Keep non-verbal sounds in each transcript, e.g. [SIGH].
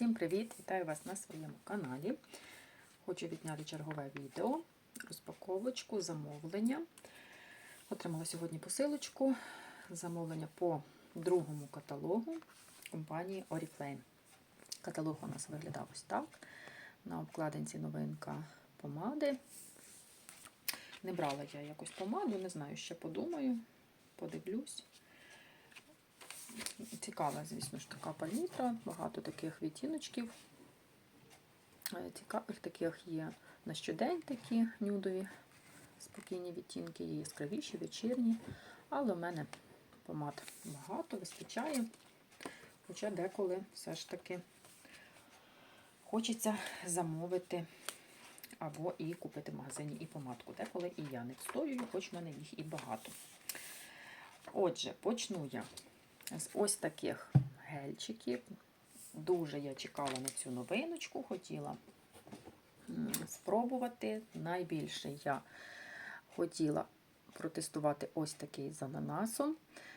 Всім привіт! Вітаю вас на своєму каналі. Хочу відняти чергове відео, розпаковочку, замовлення. Отримала сьогодні посилочку. Замовлення по другому каталогу компанії Oriflame. Каталог у нас виглядав ось так. На обкладинці новинка помади. Не брала я якусь помаду, не знаю, ще подумаю, подивлюсь. Цікава, звісно ж, така палітра, багато таких відтіночків. Е, Цікавих таких є на щодень такі нюдові, спокійні відтінки, є яскравіші, вечірні, але в мене помад багато, вистачає. Хоча деколи все ж таки хочеться замовити або і купити в магазині і помадку. Деколи і я не встоюю, хоч в мене їх і багато. Отже, почну я з ось таких гельчиків. Дуже я чекала на цю новиночку, хотіла спробувати. Найбільше я хотіла протестувати ось такий з ананасом.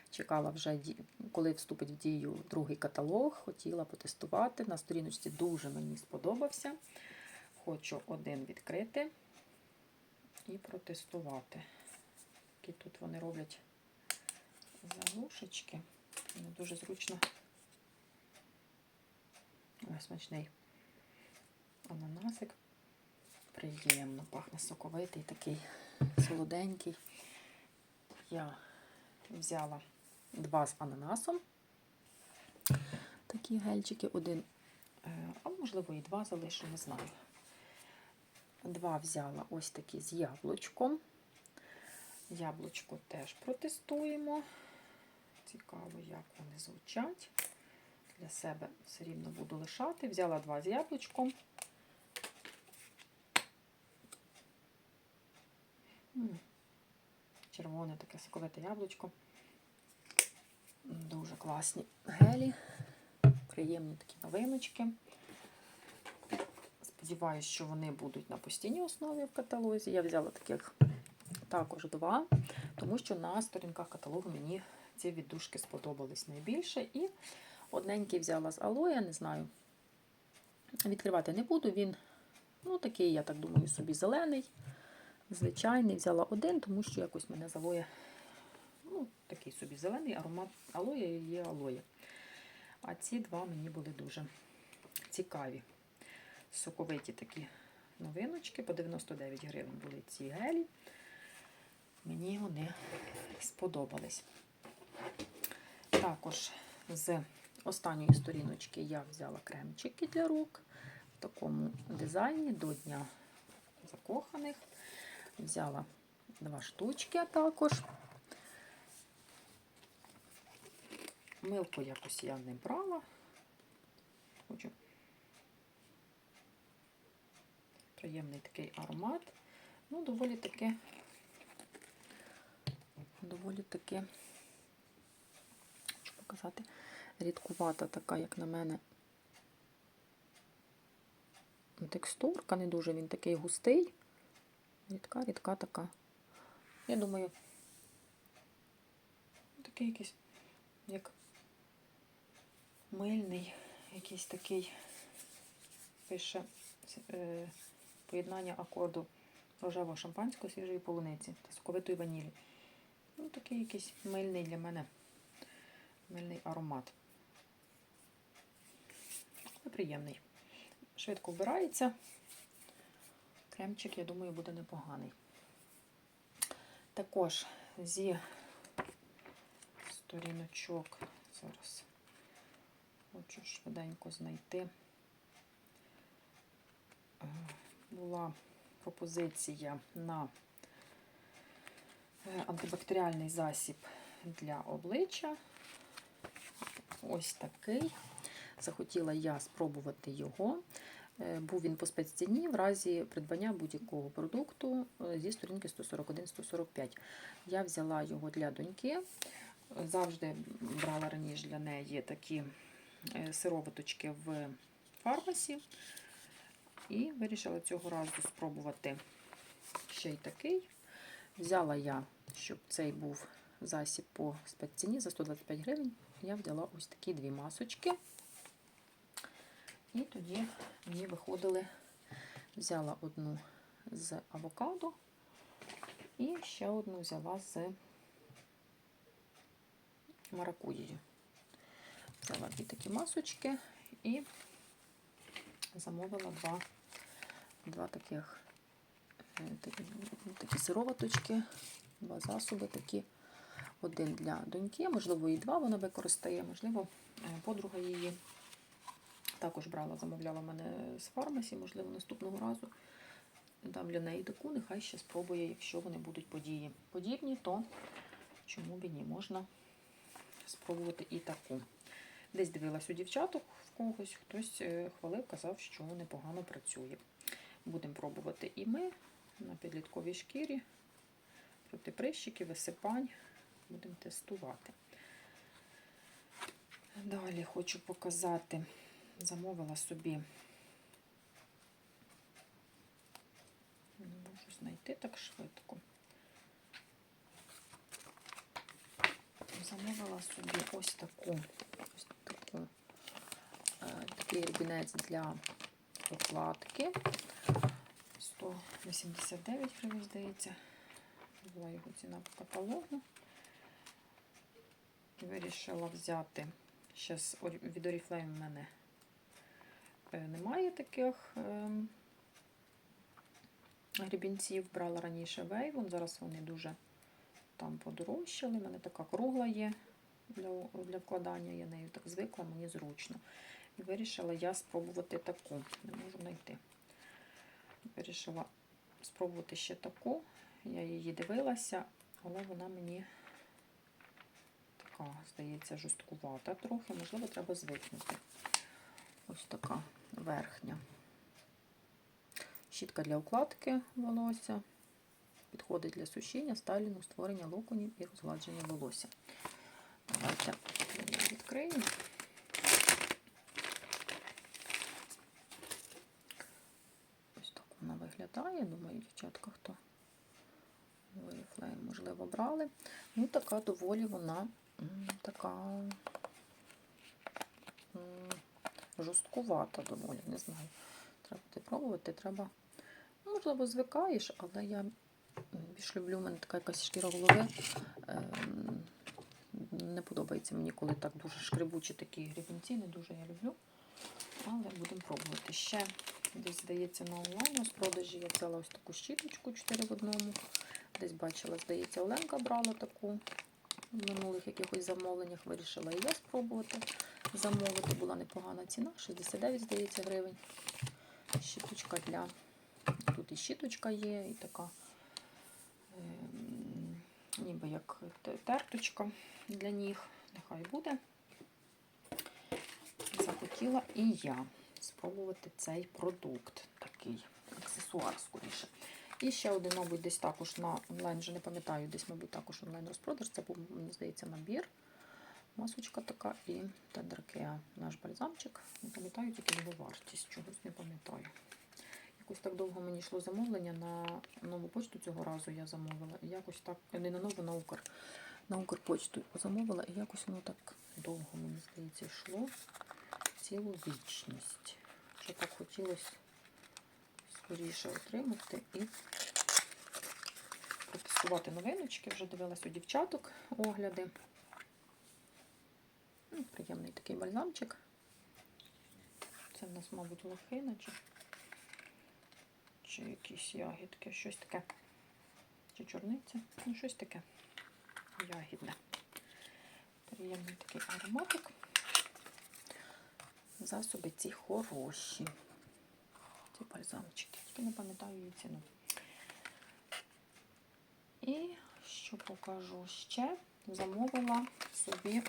Чекала вже, коли вступить в дію другий каталог, хотіла потестувати. На сторіночці дуже мені сподобався. Хочу один відкрити і протестувати. Які тут вони роблять заглушечки. Не дуже зручно. Ось смачний ананасик. Приємно, пахне соковитий, такий солоденький. Я взяла два з ананасом. Такі гельчики, один, а можливо і два залишу, не знаю. Два взяла ось такі з яблучком. Яблучко теж протестуємо. Цікаво, як вони звучать. Для себе все рівно буду лишати. Взяла два з яблучком. Червоне таке соковите яблучко. Дуже класні гелі, приємні такі новиночки. Сподіваюсь, що вони будуть на постійній основі в каталозі. Я взяла таких також два, тому що на сторінках каталогу мені ці віддушки сподобались найбільше. І одненький взяла з алоя, не знаю. Відкривати не буду, він, ну, такий, я так думаю, собі зелений, звичайний. Взяла один, тому що якось мене з алоя, ну, такий собі зелений, аромат алоя є алоя. А ці два мені були дуже цікаві. Соковиті такі новиночки. По 99 гривень були ці гелі. Мені вони сподобались. Також з останньої сторіночки я взяла кремчики для рук в такому дизайні до Дня закоханих. Взяла два штучки також. Милку якось я не брала. Хочу. Приємний такий аромат. Ну, доволі таки, доволі таки показати. Рідкувата така, як на мене, текстурка, не дуже він такий густий. Рідка, рідка така. Я думаю, такий якийсь, як мильний, якийсь такий пише е, поєднання акорду рожевого шампанського, свіжої полуниці та соковитої ванілі. Ну, такий якийсь мильний для мене мильний аромат. Приємний. Швидко вбирається. Кремчик, я думаю, буде непоганий. Також зі сторіночок, зараз хочу швиденько знайти. Була пропозиція на антибактеріальний засіб для обличчя. Ось такий. Захотіла я спробувати його. Був він по спецціні в разі придбання будь-якого продукту зі сторінки 141-145. Я взяла його для доньки. Завжди брала раніше для неї такі сироваточки в фармасі. І вирішила цього разу спробувати ще й такий. Взяла я, щоб цей був засіб по спецціні за 125 гривень. Я взяла ось такі дві масочки. І тоді мені виходили, взяла одну з авокадо і ще одну взяла з маракуєю. Взяла дві такі масочки і замовила два, два таких е, такі сироваточки, два засоби такі. Один для доньки, можливо, і два вона використає, можливо, е, подруга її також брала, замовляла мене з фармасі, можливо, наступного разу. Дам для неї таку, нехай ще спробує, якщо вони будуть події подібні, то чому б і ні, можна спробувати і таку. Десь дивилась у дівчаток в когось, хтось е, хвалив, казав, що непогано працює. Будемо пробувати і ми на підлітковій шкірі проти прищиків, висипань. Будемо тестувати. Далі хочу показати, замовила собі. Не можу знайти так швидко. Замовила собі ось таку, ось таку, е, такий рубінець для окладки. 189 гривень, здається. Була його ціна по каталогу. Вирішила взяти. Зараз від Oriflame в мене е, немає таких ем, грібінців. Брала раніше Вейвон, зараз вони дуже там подорожчали. У мене така кругла є для, для вкладання, я нею так звикла, мені зручно. І вирішила я спробувати таку. Не можу знайти. Вирішила спробувати ще таку. Я її дивилася, але вона мені така, здається, жорсткувата трохи, можливо, треба звикнути. Ось така верхня. Щітка для укладки волосся. Підходить для сушіння, стайлінгу, створення локонів і розгладження волосся. Давайте відкриємо. Ось так вона виглядає. Думаю, дівчатка, хто Oriflame, можливо, брали. Ну, така доволі вона така жорсткувата доволі, не знаю. Треба буде пробувати, треба. ну, Можливо, звикаєш, але я більш люблю, у мене така якась шкіра голови. Ем, Не подобається мені, коли так дуже шкребучі такі грібінці, не дуже я люблю. Але будемо пробувати. Ще десь, здається, на онлайн розпродажі я взяла ось таку щіточку 4 в одному. Десь бачила, здається, Оленка брала таку в минулих якихось замовленнях. Вирішила і я спробувати замовити. Була непогана ціна, 69, здається, гривень. Щіточка для. Тут і щіточка є, і така ем, ніби як терточка для ніг. Нехай буде. Захотіла і я спробувати цей продукт, такий аксесуар скоріше. І ще один, мабуть, десь також на онлайн, вже не пам'ятаю, десь, мабуть, також онлайн розпродаж. Це був, мені здається, набір. Масочка така і Тендеркеа наш бальзамчик. Не пам'ятаю тільки його вартість, чогось не пам'ятаю. Якось так довго мені йшло замовлення на нову почту цього разу я замовила. І якось так, не на нову, на Укр. На Укрпочту замовила, і якось воно так довго, мені здається, йшло. Цілу вічність. Що так хотілося скоріше отримати і протестувати новиночки. Вже дивилась у дівчаток огляди. Ну, Приємний такий бальзамчик. Це в нас, мабуть, лохина чи, чи якісь ягідки, щось таке. Чи чорниця? Ну, щось таке ягідне. Приємний такий ароматик. Засоби ці хороші. Ці бальзамчики. Тільки не пам'ятаю її ціну. І що покажу ще? Замовила собі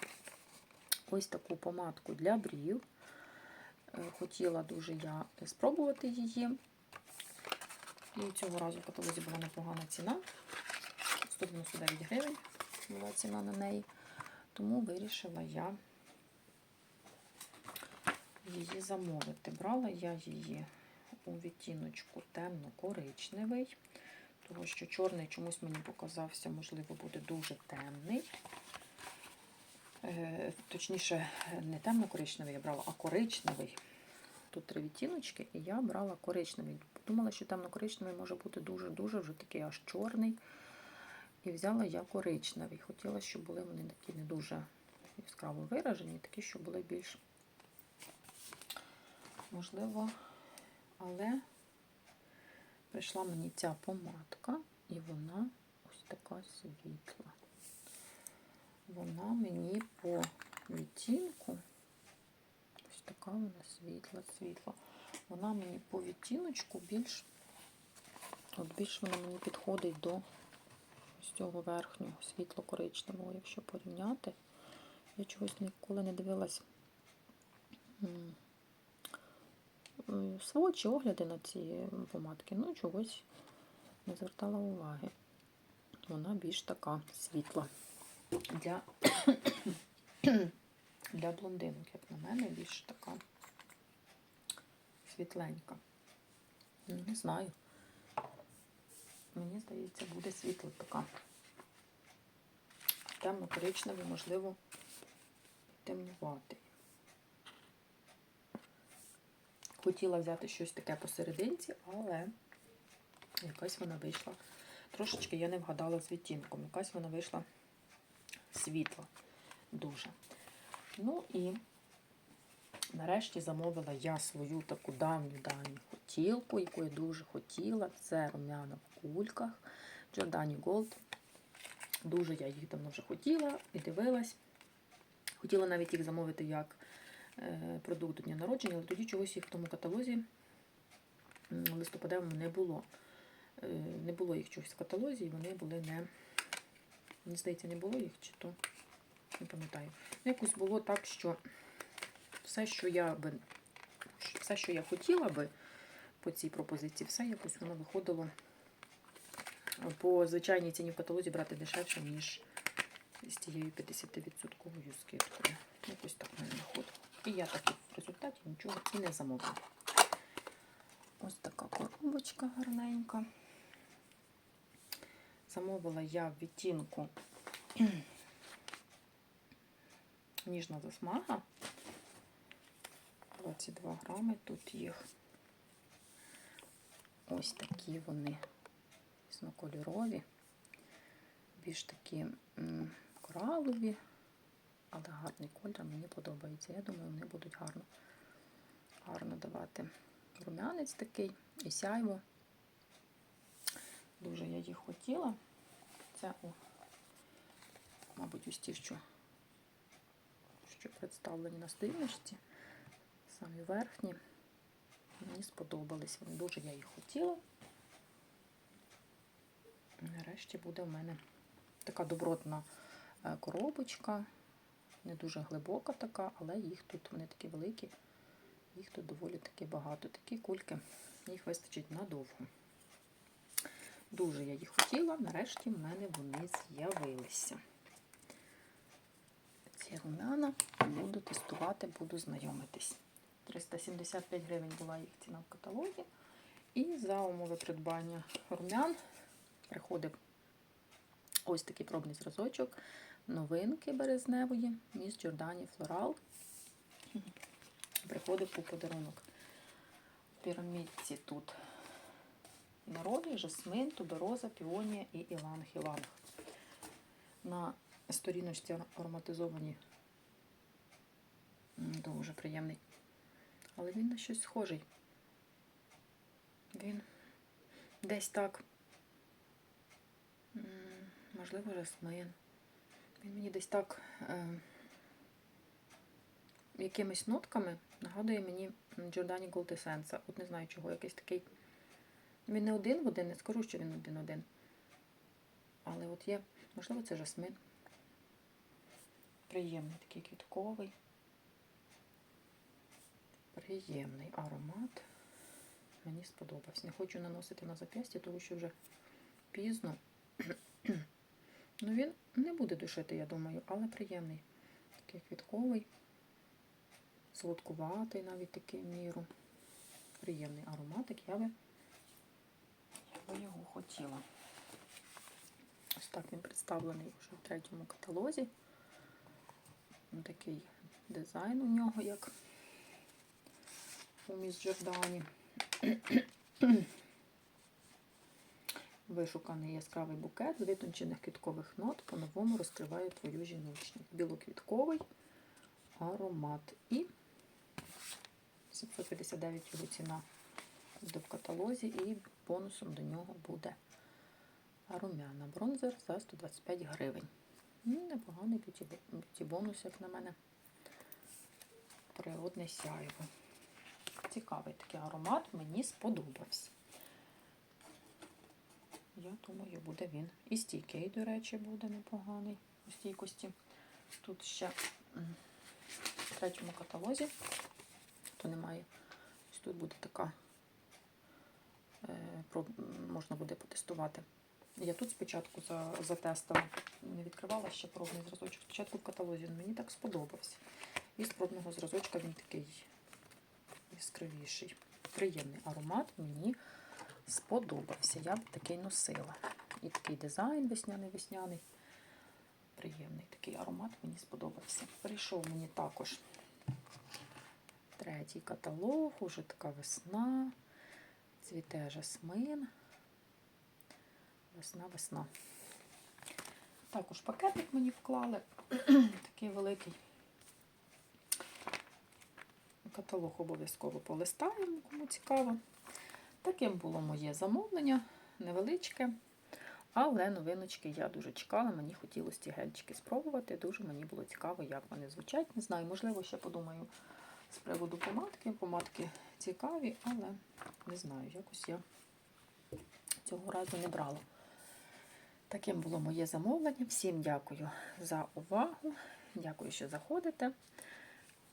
ось таку помадку для брів. Е, Хотіла дуже я спробувати її. І цього разу в каталозі була непогана ціна. 199 гривень була ціна на неї. Тому вирішила я її замовити. Брала я її у відтіночку темно-коричневий, тому що чорний чомусь мені показався, можливо, буде дуже темний. Е, Точніше, не темно-коричневий я брала, а коричневий. тут три відтіночки, і я брала коричневий. Подумала, що темно-коричневий може бути дуже-дуже вже такий аж чорний. І взяла я коричневий. Хотіла, щоб були вони такі не дуже яскраво виражені, такі, щоб були більш можливо, але прийшла мені ця помадка, і вона ось така світла. Вона мені по відтінку, ось така вона світла, світла. Вона мені по відтіночку більш, от більш вона мені підходить до ось цього верхнього світло-коричневого, якщо порівняти. Я чогось ніколи не дивилась м, сводчі огляди на ці помадки. Ну, чогось не звертала уваги. Вона більш така світла. Для, [COUGHS] для блондинок, як на мене, більш така світленька. Ну, не знаю. Мені здається, буде світла така. Темно-коричневий, можливо, темнуватий. Хотіла взяти щось таке посерединці, але якась вона вийшла. Трошечки я не вгадала з відтінком. Якась вона вийшла світла. Дуже. Ну і нарешті замовила я свою таку давню давню хотілку, яку я дуже хотіла. Це рум'яна в кульках Giordani Gold. Дуже я їх давно вже хотіла і дивилась. Хотіла навіть їх замовити як продукт до дня народження, але тоді чогось їх в тому каталозі листопадевому не було. Е, Не було їх чогось в каталозі, і вони були не. Мені здається, не було їх, чи то не пам'ятаю. Ну, якось було так, що все, що я би, все, що я хотіла би по цій пропозиції, все якось воно виходило по звичайній ціні в каталозі брати дешевше, ніж з тією 50% скидкою. Якось так мене виходило. І я так в результаті нічого і не замовила. Ось така коробочка гарненька. Замовила я в відтінку [CLEARS THROAT] ніжна засмага. 22 грами. Тут їх ось такі вони різнокольорові, більш такі коралові, але гарний колір мені подобається. Я думаю, вони будуть гарно, гарно давати рум'янець такий і сяйво. Дуже я їх хотіла. Це, о, мабуть, ось що, що представлені на сторіночці, самі верхні. Мені сподобались. Вони дуже я їх хотіла. Нарешті буде в мене така добротна е, коробочка, не дуже глибока така, але їх тут вони такі великі, їх тут доволі таки багато. Такі кульки, їх вистачить надовго. Дуже я їх хотіла, нарешті в мене вони з'явилися. Ці румяна буду тестувати, буду знайомитись. 375 гривень була їх ціна в каталогі. І за умови придбання румян приходив ось такий пробний зразочок новинки березневої міс Джордані Флорал. Приходив у подарунок. В пірамідці тут Неролі, жасмин, тубероза, піонія і іланг-іланг. На сторіночці ароматизовані. Дуже приємний. Але він на щось схожий. Він десь так, можливо, жасмин. Він мені десь так е, якимись нотками нагадує мені Giordani Gold Essence. От не знаю чого, якийсь такий. Він не один в один, не скажу, що він один-один. Але от є, можливо, це жасмин. Приємний такий квітковий. Приємний аромат. Мені сподобався. Не хочу наносити на зап'ястя, тому що вже пізно. Ну, він не буде душити, я думаю, але приємний. Такий квітковий, солодкуватий навіть такий міру. Приємний ароматик, я би, я би його хотіла. Ось так він представлений вже в третьому каталозі. Такий дизайн у нього, як у міс Джордані. Вишуканий яскравий букет з витончених квіткових нот по-новому розкриває твою жіночність. Білоквітковий аромат. І 759 його ціна буде в каталозі, і бонусом до нього буде румяна бронзер за 125 гривень. Непоганий б'юті б'юті бонус, як на мене. Природне сяйво. Цікавий такий аромат, мені сподобався. Я думаю, буде він. І стійкий, до речі, буде непоганий у стійкості. Тут ще в третьому каталозі, хто не має, ось тут буде така, е, можна буде потестувати. Я тут спочатку за, затестила, не відкривала ще пробний зразочок. Спочатку в каталозі він мені так сподобався. І з пробного зразочка він такий яскравіший. Приємний аромат мені сподобався. Я б такий носила. І такий дизайн весняний-весняний. Приємний такий аромат мені сподобався. Прийшов мені також третій каталог, уже така весна. Цвіте жасмин. Весна, весна. Також пакетик мені вклали. [CLEARS THROAT] такий великий. Каталог обов'язково полистаємо, кому цікаво. Таким було моє замовлення, невеличке. Але новиночки я дуже чекала, мені хотілося ті гельчики спробувати. Дуже мені було цікаво, як вони звучать. Не знаю, можливо, ще подумаю з приводу помадки. Помадки цікаві, але не знаю, якось я цього разу не брала. Таким було моє замовлення. Всім дякую за увагу. Дякую, що заходите.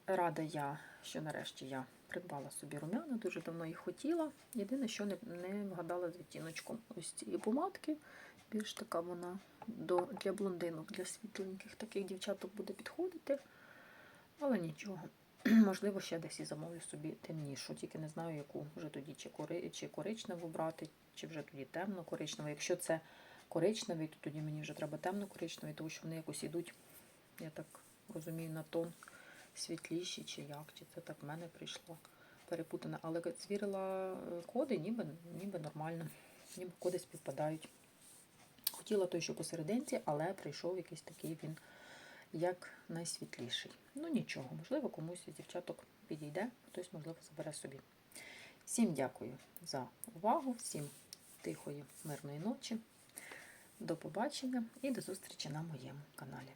Рада я, що нарешті я придбала собі румяна, дуже давно їх хотіла. Єдине, що не, не вгадала з відтіночком ось цієї помадки. Більш така вона до, для блондинок, для світленьких таких дівчаток буде підходити. Але нічого. [CLEARS THROAT] Можливо, ще десь і замовлю собі темнішу. Тільки не знаю, яку вже тоді чи, кори, чи коричневу брати, чи вже тоді темно-коричневу. Якщо це коричневий, то тоді мені вже треба темно-коричневий, тому що вони якось ідуть, я так розумію, на тон світліші, чи як, чи це так в мене прийшло перепутане. Але звірила е, коди, ніби, ніби нормально, ніби коди співпадають. Хотіла той, що посерединці, але прийшов якийсь такий він, як найсвітліший. Ну нічого, можливо, комусь із дівчаток підійде, хтось, можливо, забере собі. Всім дякую за увагу, всім тихої, мирної ночі. До побачення і до зустрічі на моєму каналі.